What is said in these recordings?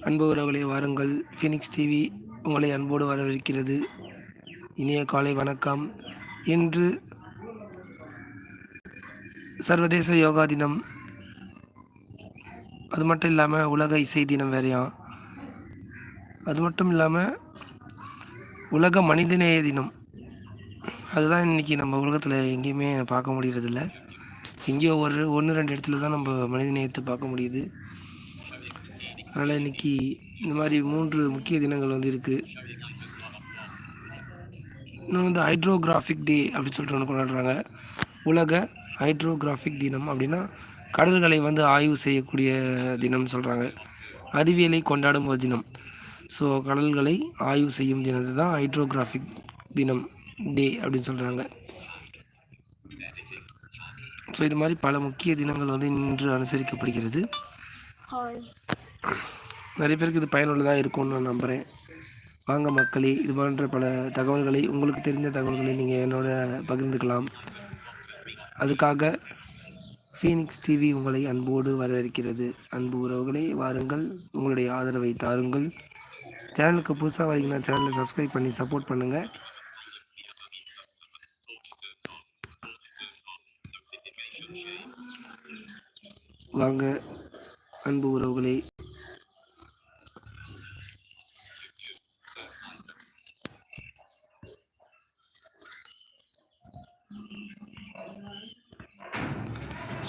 அன்பு உறவுகளே வாருங்கள். ஃபீனிக்ஸ் டிவி உங்களை அன்போடு வரவேற்கிறது. இனிய காலை வணக்கம். இன்று சர்வதேச யோகா தினம். அது மட்டும் இல்லாமல் உலக இசை தினம் வேறையா? அது மட்டும் இல்லாமல் உலக மனிதநேய தினம். அதுதான் இன்றைக்கி நம்ம உலகத்தில் எங்கேயுமே பார்க்க முடியறதில்ல. எங்கேயோ ஒரு ஒன்று ரெண்டு இடத்துல தான் நம்ம மனிதநேயத்தை பார்க்க முடியுது. அதனால் இன்றைக்கி இந்த மாதிரி மூன்று முக்கிய தினங்கள் வந்து இருக்குது இன்னும் வந்து ஹைட்ரோகிராஃபிக் டே அப்படின்னு சொல்லிட்டு ஒன்று கொண்டாடுறாங்க. உலக ஹைட்ரோகிராஃபிக் தினம் அப்படின்னா கடல்களை வந்து ஆய்வு செய்யக்கூடிய தினம்னு சொல்கிறாங்க அறிவியலை கொண்டாடும் ஒரு தினம். ஸோ கடல்களை ஆய்வு செய்யும் தினத்தை தான் ஹைட்ரோகிராஃபிக் தினம் டே அப்படின்னு சொல்கிறாங்க ஸோ இது மாதிரி பல முக்கிய தினங்கள் வந்து இன்று அனுசரிக்கப்படுகிறது. நிறைய பேருக்கு இது பயனுள்ளதாக இருக்கும்னு நான் நம்புகிறேன் வாங்க மக்களே இது போன்ற பல தகவல்களை உங்களுக்கு தெரிந்த தகவல்களை நீங்கள் என்னோட பகிர்ந்துக்கலாம். அதுக்காக ஃபீனிக்ஸ் டிவி உங்களை அன்போடு வரவேற்கிறது. அன்பு உறவுகளே வாருங்கள். உங்களுடைய ஆதரவை தாருங்கள். சேனலுக்கு புதுசாக வரீங்கன்னா சேனலை சப்ஸ்கிரைப் பண்ணி சப்போர்ட் பண்ணுங்கள் வாங்க அன்பு உறவுகளை.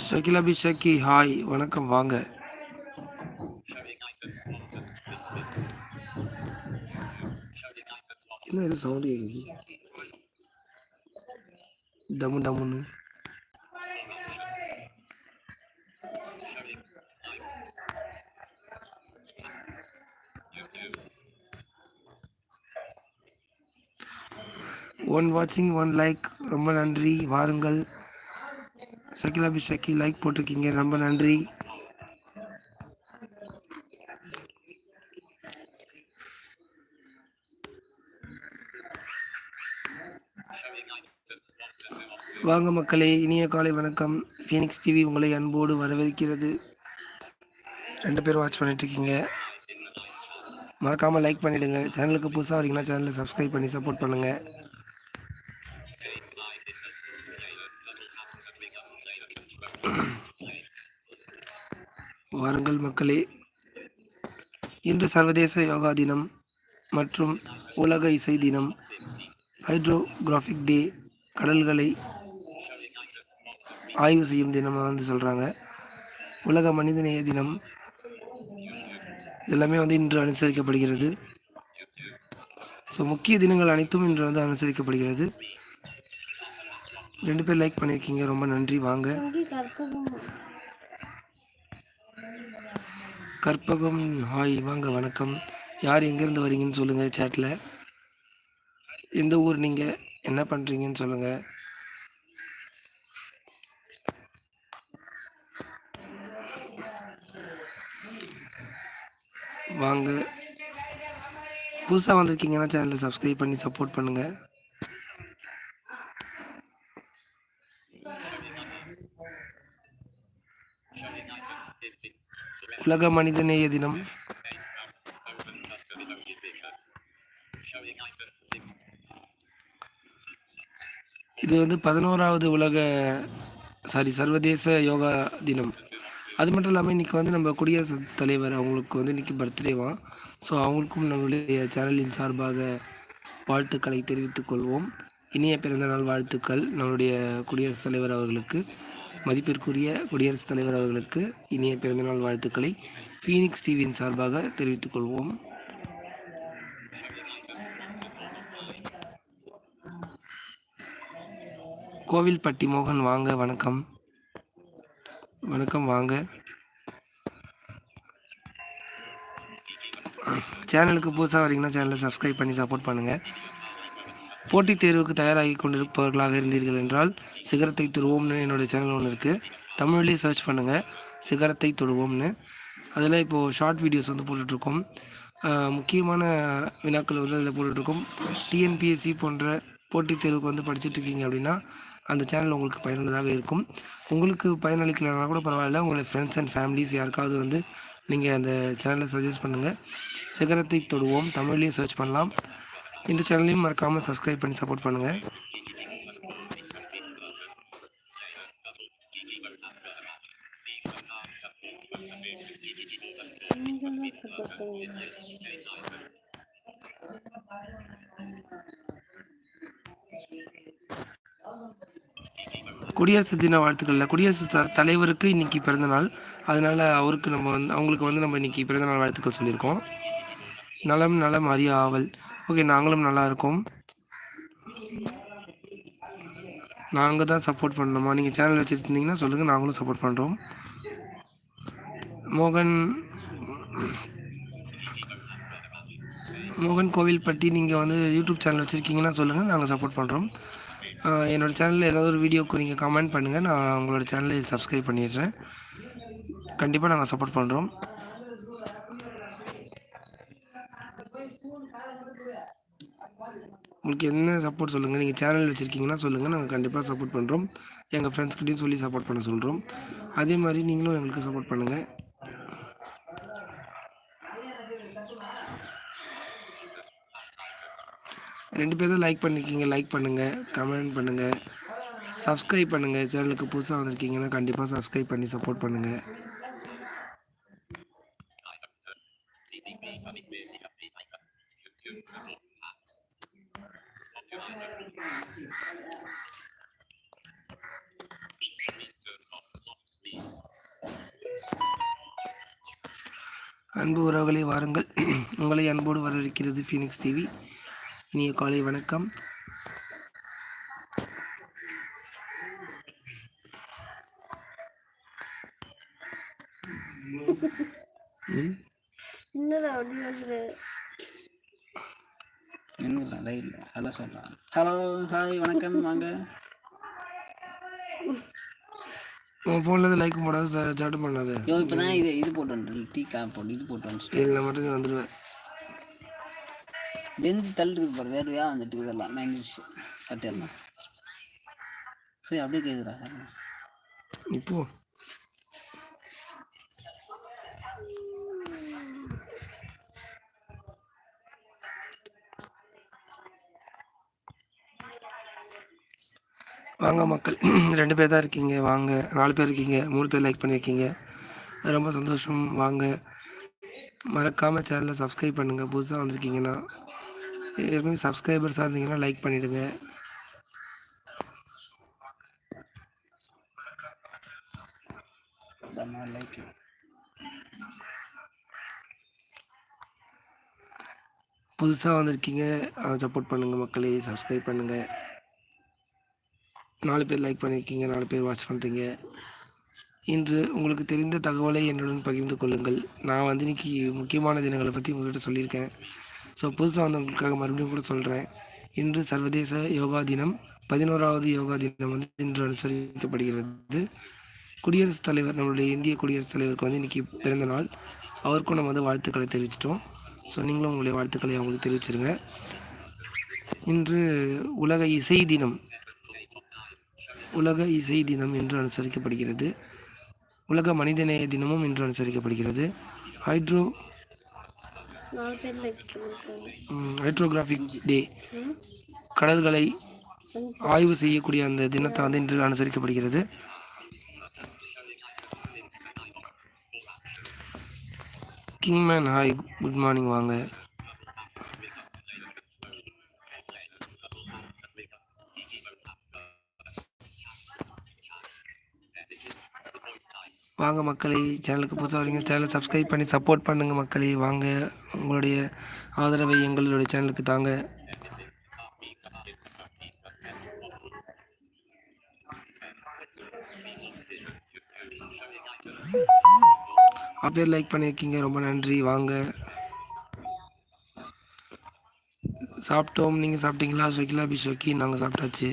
ஷகிலா பிஷக்கி ஹாய் வணக்கம் வாங்க. என்ன இது சவுண்டு கேட்குது டம்மு டம்முன்னு ஒன் வாட்சிங் ஒன் லைக் ரொம்ப நன்றி. வாருங்கள். ஷக்கில் அபி ஷக்கி லைக் போட்டிருக்கீங்க. ரொம்ப நன்றி. வாங்க மக்களே இனிய காலை வணக்கம். ஃபீனிக்ஸ் டிவி உங்களை அன்போடு வரவேற்கிறது. ரெண்டு பேரும் வாட்ச் பண்ணிட்டுருக்கீங்க. மறக்காமல் லைக் பண்ணிவிடுங்க சேனலுக்கு புதுசாக வரீங்கன்னா சேனலை சப்ஸ்கிரைப் பண்ணி சப்போர்ட் பண்ணுங்கள் வாருங்கள் மக்களே. இன்று சர்வதேச யோகா தினம் மற்றும் உலக இசை தினம். ஹைட்ரோகிராஃபிக் டே கடல்களை ஆய்வு செய்யும் தினமாக வந்து சொல்கிறாங்க உலக மனிதநேய தினம் எல்லாமே வந்து இன்று அனுசரிக்கப்படுகிறது. ஸோ முக்கிய தினங்கள் அனைத்தும் இன்று வந்து அனுசரிக்கப்படுகிறது. ரெண்டு பேர் லைக் பண்ணியிருக்கீங்க. ரொம்ப நன்றி. வாங்க. கற்பகம். ஹாய் வாங்க வணக்கம். யார் எங்கேருந்து வரீங்கன்னு சொல்லுங்கள் சேட்டில் எந்த ஊர் நீங்கள் என்ன பண்ணுறீங்கன்னு சொல்லுங்கள் வாங்க. புதுசாக வந்திருக்கீங்கன்னா சேனலை சப்ஸ்கிரைப் பண்ணி சப்போர்ட் பண்ணுங்கள் உலக மனிதநேய தினம். இது வந்து பதினோராவது உலக சாரி சர்வதேச யோகா தினம். அது மட்டும் இல்லாமல் இன்றைக்கி வந்து நம்ம குடியரசுத் தலைவர் அவங்களுக்கு வந்து இன்றைக்கி பர்த்டேவா ஸோ அவங்களுக்கும் நம்மளுடைய சேனலின் சார்பாக வாழ்த்துக்களை தெரிவித்துக் கொள்வோம். இனிய பிறந்தநாள் வாழ்த்துக்கள் நம்மளுடைய குடியரசுத் தலைவர் அவர்களுக்கு. மதிப்பிற்குரிய குடியரசுத் தலைவர் அவர்களுக்கு இனிய பிறந்தநாள் வாழ்த்துக்களை ஃபீனிக்ஸ் டிவியின் சார்பாக தெரிவித்துக் கொள்வோம். கோவில்பட்டி மோகன் வாங்க வணக்கம். வணக்கம் வாங்க. சேனலுக்கு புதுசாக வரீங்கன்னா சேனலை சப்ஸ்கிரைப் பண்ணி சப்போர்ட் பண்ணுங்கள் போட்டித் தேர்வுக்கு தயாராகி கொண்டிருப்பவர்களாக இருந்தீர்கள் என்றால் சிகரத்தை தொடுவோம்னு என்னுடைய சேனல் ஒன்று இருக்குது தமிழ்லேயே சர்ச் பண்ணுங்கள் சிகரத்தை தொடுவோம்னு. அதில் இப்போது ஷார்ட் வீடியோஸ் வந்து போட்டுட்ருக்கோம். முக்கியமான வினாக்கள் வந்து அதில் போட்டுட்ருக்கோம். டிஎன்பிஎஸ்சி போன்ற போட்டித் தேர்வுக்கு வந்து படிச்சுட்ருக்கீங்க அப்படின்னா அந்த சேனல் உங்களுக்கு பயனுள்ளதாக இருக்கும். உங்களுக்கு பயனளிக்கலைன்னா கூட பரவாயில்ல. உங்களுடைய ஃப்ரெண்ட்ஸ் அண்ட் ஃபேமிலிஸ் யாருக்காவது வந்து நீங்கள் அந்த சேனலை சஜஸ்ட் பண்ணுங்கள் சிகரத்தை தொடுவோம். தமிழ்லேயும் சர்ச் பண்ணலாம். இந்த சேனலையும் மறக்காமல் சப்ஸ்கிரைப் பண்ணி சப்போர்ட் பண்ணுங்கள் பண்ணுங்க. குடியரசு தின வாழ்த்துக்கள்ல. குடியரசு தலைவருக்கு இன்னைக்கு பிறந்த நாள். அதனால அவருக்கு நம்ம வந்து அவங்களுக்கு வந்து நம்ம இன்னைக்கு பிறந்த நாள் வாழ்த்துக்கள் சொல்லியிருக்கோம். நலம் நலம் அறிய ஆவல் ஓகே நாங்களும் நல்லா இருக்கோம். நாங்கள் தான் சப்போர்ட் பண்ணணுமா? நீங்கள் சேனல் வச்சுருந்தீங்கன்னா சொல்லுங்கள் நாங்களும் சப்போர்ட் பண்ணுறோம் மோகன் மோகன் கோவில்பட்டி நீங்கள் வந்து யூடியூப் சேனல் வச்சுருக்கீங்கன்னா சொல்லுங்கள் நாங்கள் சப்போர்ட் பண்ணுறோம் என்னோடய சேனலில் ஏதாவது ஒரு வீடியோக்கு நீங்கள் கமெண்ட் பண்ணுங்கள் நான் உங்களோட சேனலை சப்ஸ்கிரைப் பண்ணிடுறேன். கண்டிப்பாக நாங்கள் சப்போர்ட் பண்ணுறோம் உங்களுக்கு என்ன சப்போர்ட் சொல்லுங்கள் நீங்கள் சேனல் வச்சுருக்கீங்கன்னா சொல்லுங்கள் நாங்கள் கண்டிப்பாக சப்போர்ட் பண்ணுறோம் எங்கள் ஃப்ரெண்ட்ஸ்கிட்டையும் சொல்லி சப்போர்ட் பண்ண சொல்கிறோம் அதே மாதிரி நீங்களும் எங்களுக்கு சப்போர்ட் பண்ணுங்கள் ரெண்டு பேர் தான் லைக் பண்ணியிருக்கீங்க லைக் பண்ணுங்கள் கமெண்ட் பண்ணுங்கள் சப்ஸ்கிரைப் பண்ணுங்கள் சேனலுக்கு புதுசாக வந்திருக்கீங்கன்னா கண்டிப்பாக சப்ஸ்கிரைப் பண்ணி சப்போர்ட் பண்ணுங்கள் அன்பு உறவுகளை வாருங்கள் உங்களை வரவேற்கிறது ஃபீனிக்ஸ் டிவி இனிய காலை வணக்கம். என்ன லைவ்ல ஹலோ சொல்லலாம். ஹலோ ஹாய் வணக்கம் வாங்க. உன் ஃபோனில் லைக் போடாத பண்ணாத. ஐயோ இப்போ தான் இது இது போட்டு டீ கா போட்டு இது போட்டு மட்டும் நீ வந்துடுவேன் பெஞ்சு தள்ளிட்டு பாரு வேர்வையாக வந்துட்டு இதெல்லாம் நைஞ்சிச்சு சட்டையெல்லாம் சரி அப்படியே கேட்குறா இப்போ. வாங்க மக்கள். ரெண்டு பேர் தான் இருக்கீங்க. வாங்க. நாலு பேர் இருக்கீங்க. மூணு பேர் லைக் பண்ணியிருக்கீங்க. ரொம்ப சந்தோஷம். வாங்க. மறக்காமல் சேனலை சப்ஸ்கிரைப் பண்ணுங்கள் புதுசாக வந்திருக்கீங்கன்னா ஏற்கனவே சப்ஸ்கிரைபர்ஸாக இருந்தீங்கன்னா லைக் பண்ணிவிடுங்க லைக் புதுசாக வந்திருக்கீங்க சப்போர்ட் பண்ணுங்கள் மக்களே சப்ஸ்கிரைப் பண்ணுங்கள் நாலு பேர் லைக் பண்ணியிருக்கீங்க நாலு பேர் வாட்ச் பண்ணுறீங்க இன்று உங்களுக்கு தெரிந்த தகவலை என்னுடன் பகிர்ந்து கொள்ளுங்கள். நான் வந்து இன்னைக்கு முக்கியமான தினங்களை பற்றி உங்கள்கிட்ட சொல்லியிருக்கேன். ஸோ புதுசாக வந்தவங்களுக்காக மறுபடியும் கூட சொல்கிறேன் இன்று சர்வதேச யோகா தினம் பதினோராவது யோகா தினம் வந்து இன்று அனுசரிக்கப்படுகிறது. குடியரசுத் தலைவர் நம்மளுடைய இந்திய குடியரசுத் தலைவருக்கு வந்து இன்றைக்கி பிறந்த நாள். அவருக்கும் நம்ம வந்து வாழ்த்துக்களை தெரிவிச்சிட்டோம். ஸோ நீங்களும் உங்களுடைய வாழ்த்துக்களை அவங்களுக்கு தெரிவிச்சிருங்க. இன்று உலக இசை தினம். உலக இசை தினம் என்று அனுசரிக்கப்படுகிறது. உலக மனிதநேய தினமும் இன்று அனுசரிக்கப்படுகிறது. ஹைட்ரோ நாலு பேர் லைக் பண்ணிருக்காங்க ஹைட்ரோகிராஃபிக் டே கடல்களை ஆய்வு செய்யக்கூடிய அந்த தினத்தை வந்து இன்று அனுசரிக்கப்படுகிறது. கிங்மேன் ஹாய் குட் மார்னிங் வாங்க. வாங்க மக்களை சேனலுக்கு புதுசாக வரீங்க சேனலை சப்ஸ்கிரைப் பண்ணி சப்போர்ட் பண்ணுங்கள் மக்களை. வாங்க உங்களுடைய ஆதரவை எங்களுடைய சேனலுக்கு தாங்க. அப்படியே லைக் பண்ணியிருக்கீங்க ரொம்ப நன்றி. வாங்க. சாப்பிட்டோம். நீங்கள் சாப்பிட்டீங்களா? ஸ்வக்கிலா பிஸ்வக்கி நாங்கள் சாப்பிட்டாச்சு.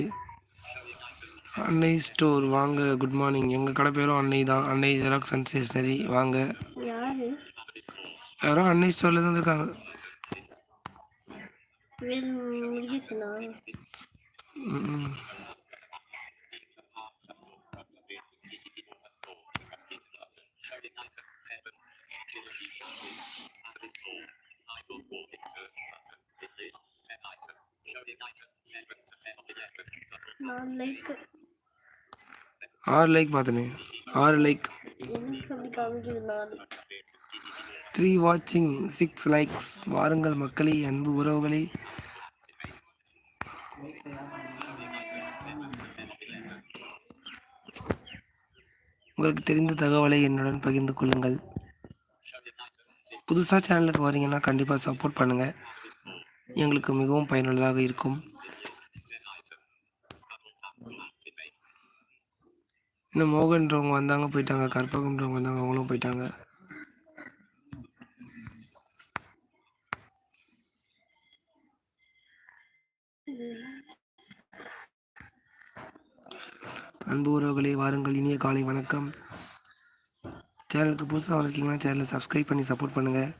அன்னை ஸ்டோர். வாங்க குட் மார்னிங் எங்கள் கடை பேரும் அன்னை தான். அன்னை ஜெராக்ஸ் அண்ட் ஸ்டேஷ்னரி வாங்க. யாரும் அன்னை ஸ்டோரில் தான் இருக்காங்க. நான் லைக் ஆறு லைக் பார்த்தனே. ஆறு லைக் த்ரீ வாட்சிங் சிக்ஸ் லைக்ஸ் வாருங்கள் மக்களே அன்பு உறவுகளே. உங்களுக்கு தெரிந்த தகவலை என்னுடன் பகிர்ந்து கொள்ளுங்கள். புதுசாக சேனலுக்கு வரீங்கன்னா கண்டிப்பாக சப்போர்ட் பண்ணுங்கள் எங்களுக்கு மிகவும் பயனுள்ளதாக இருக்கும். இன்னும் மோகன்றவங்க வந்தாங்க போயிட்டாங்க. கற்பகன்றவங்க வந்தாங்க அவங்களும் போயிட்டாங்க. அன்பு உறவுகளே வாருங்கள். இனிய காலை வணக்கம். சேனலுக்கு புதுசாக வந்திருக்கீங்கன்னா சேனலை சப்ஸ்கிரைப் பண்ணி சப்போர்ட் பண்ணுங்கள்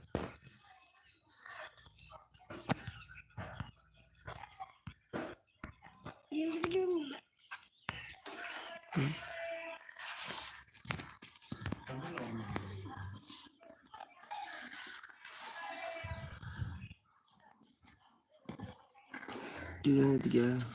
இதுதான்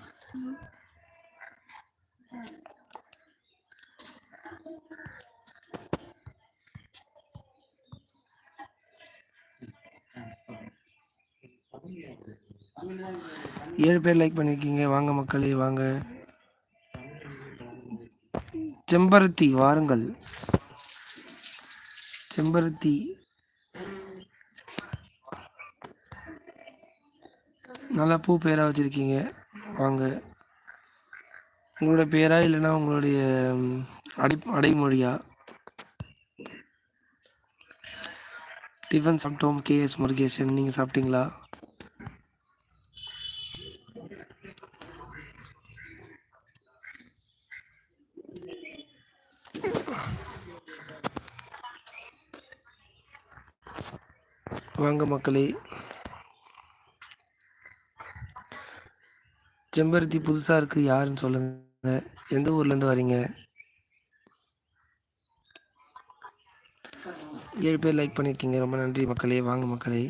ஏழு பேர் லைக் பண்ணியிருக்கீங்க வாங்க மக்களே வாங்க. செம்பருத்தி வாருங்கள். செம்பருத்தி. நல்லா பூ பேராக வச்சுருக்கீங்க. வாங்க. உங்களோட பேரா இல்லைன்னா உங்களுடைய அடை அடைமொழியா? டிஃபன் சாப்பிட்டோம். கேஎஸ் முருகேசன் நீங்கள் சாப்பிட்டீங்களா? வாங்க மக்களே. செம்பருத்தி புதுசாக இருக்குது யாருன்னு சொல்லுங்க. எந்த ஊர்லேருந்து வரீங்க? ஏழு பேர் லைக் பண்ணியிருக்கீங்க ரொம்ப நன்றி மக்களே. வாங்க மக்களே.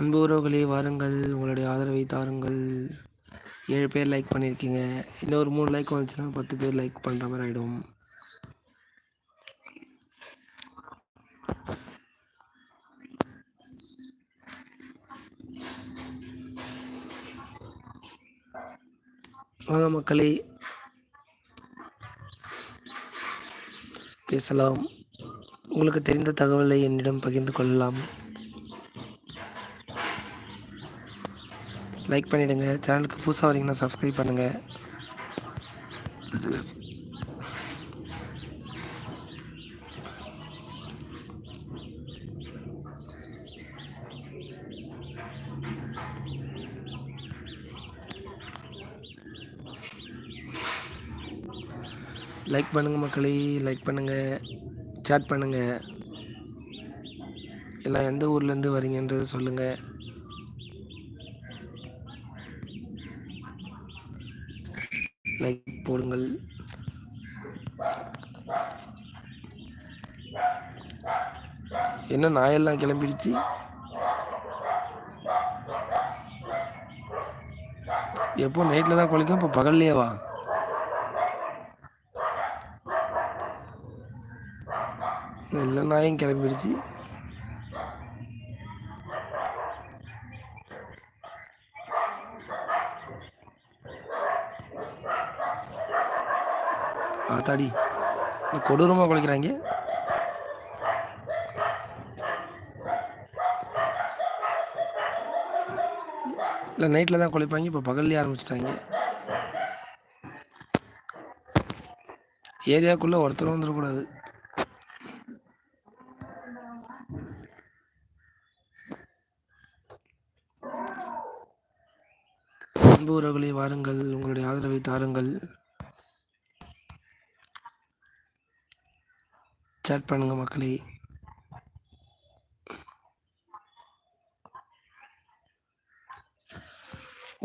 அன்பு உறவுகளே வாருங்கள். உங்களுடைய ஆதரவை தாருங்கள். ஏழு பேர் லைக் பண்ணியிருக்கீங்க இன்னொரு மூணு லைக் வந்துச்சுன்னா பத்து பேர் லைக் பண்ணுற மாதிரி ஆகிடும் வாங்க மக்களே. பேசலாம். உங்களுக்கு தெரிந்த தகவலை என்னிடம் பகிர்ந்து கொள்ளலாம். லைக் பண்ணிவிடுங்க சேனலுக்கு புதுசாக வரீங்கன்னா சப்ஸ்கிரைப் பண்ணுங்கள் லைக் பண்ணுங்கள் மக்களே. லைக் பண்ணுங்கள் சேட் பண்ணுங்கள் எல்லாம் எந்த ஊர்லேருந்து வரீங்கன்றதை சொல்லுங்கள் லைக் போடுங்கள். என்ன நாயெல்லாம் கிளம்பிடுச்சு? எப்போ நைட்டில் தான் குளிக்கும்? இப்போ பகல்லையேவா எல்லா நாயும் கிளம்பிடுச்சு. ஆத்தாடி கொடூரமாக குளிக்கிறாங்க இல்லை நைட்டில் தான் குளிப்பாங்க இப்போ பகல்லே ஆரம்பிச்சிட்டாங்க. ஏரியாக்குள்ளே ஒருத்தரும் வந்துடக்கூடாது அன்பு உறவுகளை வாருங்கள். உங்களுடைய ஆதரவை தாருங்கள். சேட் பண்ணுங்க மக்களே.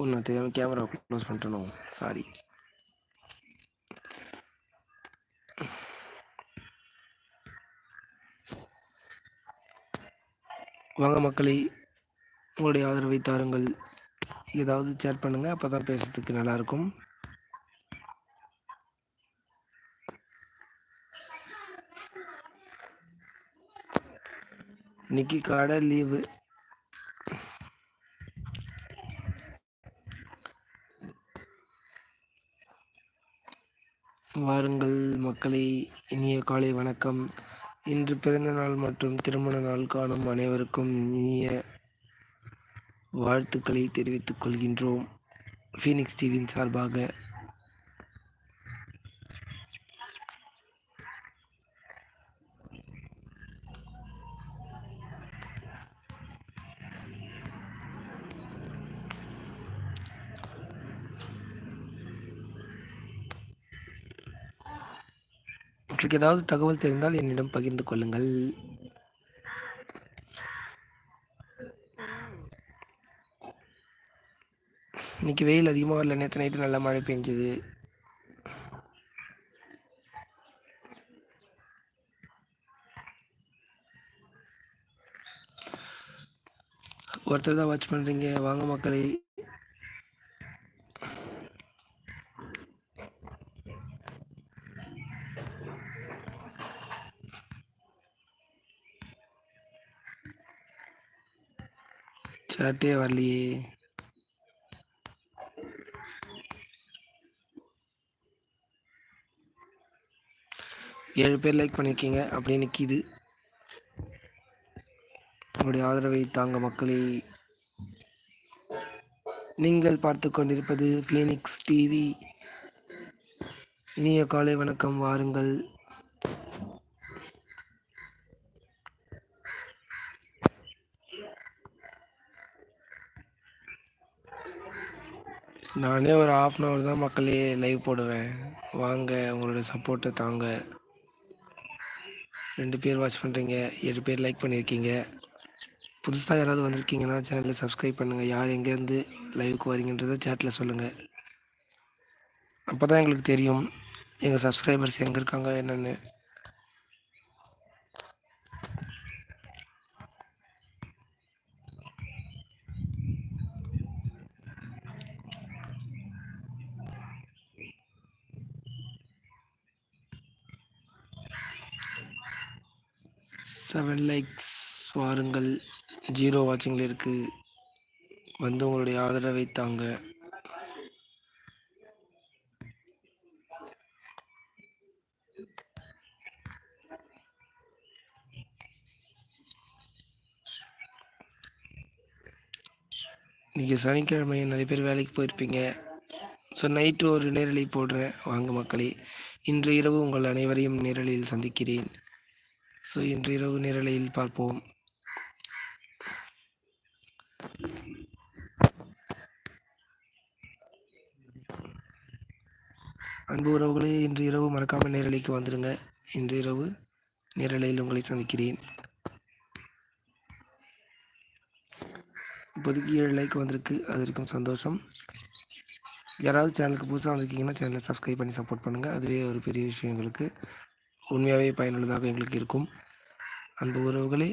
ஒன்றும் தெரியாமல் கேமரா க்ளோஸ் பண்ணிட்டனோ சாரி வாங்க மக்களே உங்களுடைய ஆதரவை தாருங்கள். ஏதாவது சேட் பண்ணுங்கள் அப்போ தான் பேசுறதுக்கு நல்லாயிருக்கும் இன்னைக்கு கடை லீவு. வாருங்கள் மக்களை இனிய காலை வணக்கம். இன்று பிறந்த நாள் மற்றும் திருமண நாள் காணும் அனைவருக்கும் இனிய வாழ்த்துக்களை தெரிவித்துக் கொள்கின்றோம். ஃபீனிக்ஸ் டிவியின் சார்பாக உங்களுக்கு ஏதாவது தகவல் தெரிந்தால் என்னிடம் பகிர்ந்து கொள்ளுங்கள். இன்னைக்கு வெயில் அதிகமாக வரல. நேற்று நைட்டு நல்லா மழை பெஞ்சுது. ஒருத்தர் தான் வாட்ச் பண்ணுறீங்க வாங்க மக்களை. சாட்டே வரலையே ஏழு பேர் லைக் பண்ணியிருக்கீங்க அப்படியே நிற்கிது உங்களுடைய ஆதரவை தாங்க மக்களே. நீங்கள் பார்த்து கொண்டிருப்பது ஃபீனிக்ஸ் டிவி இனிய காலை வணக்கம் வாருங்கள். நானே ஒரு ஆஃப் அன் ஹவர் தான் மக்களே லைவ் போடுவேன். வாங்க உங்களோட சப்போர்ட்டை தாங்க. ரெண்டு பேர் வாட்ச் பண்ணுறீங்க ஏழு பேர் லைக் பண்ணியிருக்கீங்க புதுசாக யாராவது வந்திருக்கீங்கன்னா சேனலில் சப்ஸ்கிரைப் பண்ணுங்கள் யார் எங்கேருந்து லைவுக்கு வரீங்கன்றதை சேட்டில் சொல்லுங்கள் அப்போ தான் எங்களுக்கு தெரியும் எங்கள் சப்ஸ்கிரைபர்ஸ் எங்கே இருக்காங்க என்னென்னு. செவன் லைக்ஸ் வாருங்கள் ஜீரோ வாட்சிங்கில் இருக்குது வந்து உங்களுடைய ஆதரவை தாங்க. இன்றைக்கி சனிக்கிழமை நிறைய பேர் வேலைக்கு போயிருப்பீங்க. ஸோ நைட்டு ஒரு நேரலை போடுறேன். வாங்க மக்களே. இன்று இரவு உங்கள் அனைவரையும் நேரலையில் சந்திக்கிறேன். ஸோ இன்று இரவு நேரலையில் பார்ப்போம். அன்பு உறவுகளே இன்று இரவு மறக்காமல் நேரலைக்கு வந்துடுங்க இன்று இரவு நேரலையில் உங்களை சந்திக்கிறேன். இப்போதைக்கு ஏழு லைக் வந்திருக்கு. அது சந்தோஷம். யாராவது சேனலுக்கு புதுசாக வந்திருக்கீங்கன்னா சேனலை சப்ஸ்கிரைப் பண்ணி சப்போர்ட் பண்ணுங்கள் அதுவே ஒரு பெரிய விஷயம் எங்களுக்கு. உண்மையாகவே பயனுள்ளதாக எங்களுக்கு இருக்கும். அன்பு உறவுகளே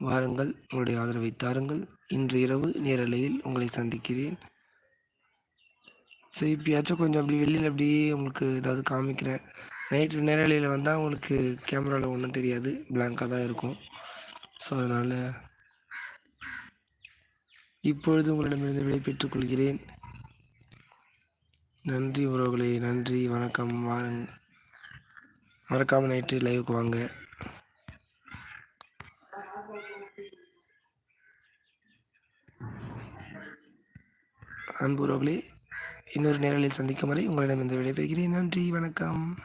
வாருங்கள் உங்களுடைய ஆதரவை தாருங்கள். இன்று இரவு நேரலையில் உங்களை சந்திக்கிறேன். சரி இப்பயாச்சும் கொஞ்சம் அப்படி வெளியில் அப்படியே உங்களுக்கு ஏதாவது காமிக்கிறேன். நைட்டு நேரலையில் வந்தால் உங்களுக்கு கேமராவில் ஒன்றும் தெரியாது. பிளாங்காக தான் இருக்கும். ஸோ அதனால் இப்பொழுது உங்களிடமிருந்து விடைபெற்றுக் கொள்கிறேன். நன்றி உறவுகளே நன்றி வணக்கம் வாருங்க மறக்காமல் நைட்டு லைவுக்கு வாங்க. அன்பு உறவுகளே இன்னொரு நேரலில் சந்திக்கும் வரை உங்களிடம் இந்த விடைபெறுகிறேன். நன்றி வணக்கம்.